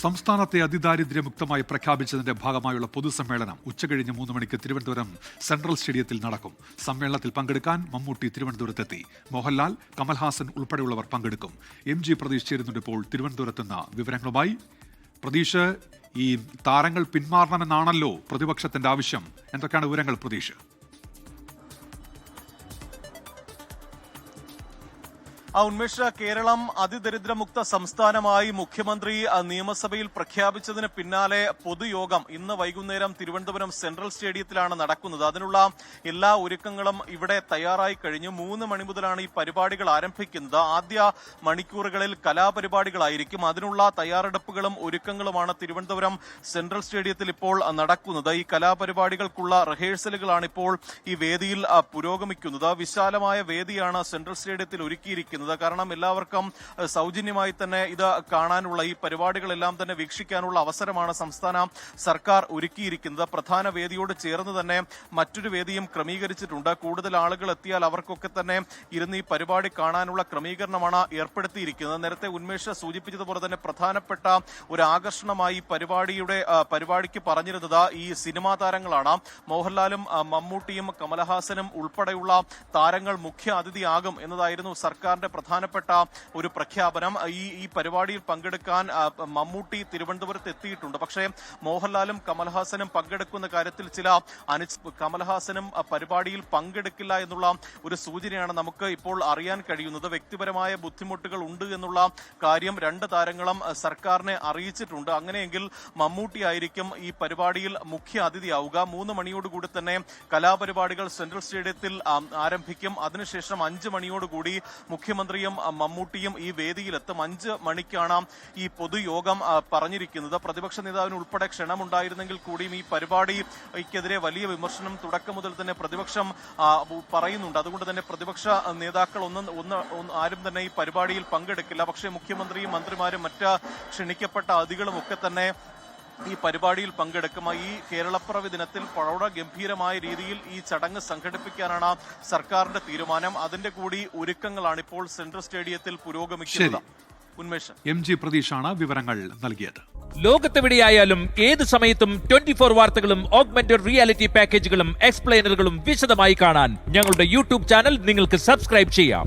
സംസ്ഥാനത്തെ അതിദാരിദ്ര്യമുക്തമായി പ്രഖ്യാപിച്ചതിന്റെ ഭാഗമായുള്ള പൊതുസമ്മേളനം ഉച്ചകഴിഞ്ഞ് മൂന്ന് മണിക്ക് തിരുവനന്തപുരം സെൻട്രൽ സ്റ്റേഡിയത്തിൽ നടക്കും. സമ്മേളനത്തിൽ പങ്കെടുക്കാൻ മമ്മൂട്ടി തിരുവനന്തപുരത്തെത്തി. മോഹൻലാൽ കമൽഹാസൻ ഉൾപ്പെടെയുള്ളവർ പങ്കെടുക്കും. എം ജി പ്രതീഷ് ചേരുന്നുണ്ട് ഇപ്പോൾ തിരുവനന്തപുരത്തുനിന്ന് വിവരങ്ങളുമായി. പ്രതീഷ് ഈ താരങ്ങൾ പിന്മാറണമെന്നാണല്ലോ പ്രതിപക്ഷത്തിന്റെ ആവശ്യം. എന്തൊക്കെയാണ് വിവരങ്ങൾ പ്രതീഷ്? ഉന്മേഷ കേരളം അതിദരിദ്രമുക്ത സംസ്ഥാനമായി മുഖ്യമന്ത്രി നിയമസഭയിൽ പ്രഖ്യാപിച്ചതിന് പിന്നാലെ പൊതുയോഗം ഇന്ന് വൈകുന്നേരം തിരുവനന്തപുരം സെൻട്രൽ സ്റ്റേഡിയത്തിലാണ് നടക്കുന്നത്. അതിനുള്ള എല്ലാ ഒരുക്കങ്ങളും ഇവിടെ തയ്യാറായി കഴിഞ്ഞു. മൂന്ന് മണി മുതലാണ് ഈ പരിപാടികൾ ആരംഭിക്കുന്നത്. ആദ്യ മണിക്കൂറുകളിൽ കലാപരിപാടികളായിരിക്കും. അതിനുള്ള തയ്യാറെടുപ്പുകളും ഒരുക്കങ്ങളുമാണ് തിരുവനന്തപുരം സെൻട്രൽ സ്റ്റേഡിയത്തിൽ ഇപ്പോൾ നടക്കുന്നത്. ഈ കലാപരിപാടികൾക്കുള്ള റിഹേഴ്സലുകളാണ് ഇപ്പോൾ ഈ വേദിയിൽ പുരോഗമിക്കുന്നത്. വിശാലമായ വേദിയാണ് സെൻട്രൽ സ്റ്റേഡിയത്തിൽ ഒരുക്കിയിരിക്കുന്നത്. കാരണം എല്ലാവർക്കും സൗജന്യമായി തന്നെ ഇത് കാണാനുള്ള ഈ പരിപാടികളെല്ലാം തന്നെ വീക്ഷിക്കാനുള്ള അവസരമാണ് സംസ്ഥാന സർക്കാർ ഒരുക്കിയിരിക്കുന്നത്. പ്രധാന വേദിയോട് ചേർന്ന് തന്നെ മറ്റൊരു വേദിയും ക്രമീകരിച്ചിട്ടുണ്ട്. കൂടുതൽ ആളുകൾ എത്തിയാൽ അവർക്കൊക്കെ തന്നെ ഇരുന്ന് ഈ പരിപാടി കാണാനുള്ള ക്രമീകരണമാണ് ഏർപ്പെടുത്തിയിരിക്കുന്നത്. നേരത്തെ ഉന്മേഷ സൂചിപ്പിച്ചതുപോലെ തന്നെ പ്രധാനപ്പെട്ട ഒരു ആകർഷണമായി പരിപാടിയുടെ പരിപാടിക്ക് പറഞ്ഞിരുന്നത് ഈ സിനിമാ താരങ്ങളാണ്. മോഹൻലാലും മമ്മൂട്ടിയും കമലഹാസനും ഉൾപ്പെടെയുള്ള താരങ്ങൾ മുഖ്യ അതിഥിയാകും എന്നതായിരുന്നു സർക്കാരിന്റെ പ്രധാനപ്പെട്ട ഒരു പ്രഖ്യാപനം ഈ ഈ പരിപാടിയിൽ പങ്കെടുക്കാൻ മമ്മൂട്ടി തിരുവനന്തപുരത്ത് എത്തിയിട്ടുണ്ട്. പക്ഷേ മോഹൻലാലും കമൽഹാസനും പങ്കെടുക്കുന്ന കാര്യത്തിൽ ചില അനു കമൽഹാസനും പരിപാടിയിൽ പങ്കെടുക്കില്ല എന്നുള്ള ഒരു സൂചനയാണ് നമുക്ക് ഇപ്പോൾ അറിയാൻ കഴിയുന്നത്. വ്യക്തിപരമായ ബുദ്ധിമുട്ടുകൾ ഉണ്ട് എന്നുള്ള കാര്യം രണ്ട് താരങ്ങളും സർക്കാരിനെ അറിയിച്ചിട്ടുണ്ട്. അങ്ങനെയെങ്കിൽ മമ്മൂട്ടി ആയിരിക്കും ഈ പരിപാടിയിൽ മുഖ്യ അതിഥിയാവുക. മൂന്ന് മണിയോടുകൂടി തന്നെ കലാപരിപാടികൾ സെൻട്രൽ സ്റ്റേഡിയത്തിൽ ആരംഭിക്കും. അതിനുശേഷം അഞ്ച് മണിയോടുകൂടി മുഖ്യമന്ത്രിയും മമ്മൂട്ടിയും ഈ വേദിയിലെത്തും. അഞ്ച് മണിക്കാണ് ഈ പൊതുയോഗം പറഞ്ഞിരിക്കുന്നത്. പ്രതിപക്ഷ നേതാവിന് ഉൾപ്പെടെ ക്ഷണമുണ്ടായിരുന്നെങ്കിൽ കൂടിയും ഈ പരിപാടിക്കെതിരെ വലിയ വിമർശനം തുടക്കം മുതൽ തന്നെ പ്രതിപക്ഷം പറയുന്നുണ്ട്. അതുകൊണ്ട് തന്നെ പ്രതിപക്ഷ നേതാക്കൾ ഒന്ന് ഒന്ന് ആരും തന്നെ ഈ പരിപാടിയിൽ പങ്കെടുക്കില്ല. പക്ഷേ മുഖ്യമന്ത്രിയും മന്ത്രിമാരും മറ്റ് ക്ഷണിക്കപ്പെട്ട അതികളും ഒക്കെ തന്നെ ഈ പരിപാടിയിൽ പങ്കെടുക്കും ഈ കേരളപ്പിറവി ദിനത്തിൽ വളരെ ഗംഭീരമായ രീതിയിൽ ഈ ചടങ്ങ് സംഘടിപ്പിക്കാനാണ് സർക്കാരിന്റെ തീരുമാനം. അതിന്റെ കൂടി ഒരുക്കങ്ങളാണ് ഇപ്പോൾ സെൻട്രൽ സ്റ്റേഡിയത്തിൽ പുരോഗമിക്കുന്നത്. ഉന്മേഷം. എം ജി പ്രതീഷാണ് വിവരങ്ങൾ നൽകിയത്. ലോകത്തെവിടെയായാലും ഏത് സമയത്തും ട്വന്റി ഫോർ വാർത്തകളും ഓഗ്മെന്റഡ് റിയാലിറ്റി പാക്കേജുകളും എക്സ്പ്ലെയിനറുകളും വിശദമായി കാണാൻ ഞങ്ങളുടെ യൂട്യൂബ് ചാനൽ നിങ്ങൾക്ക് സബ്സ്ക്രൈബ് ചെയ്യാം.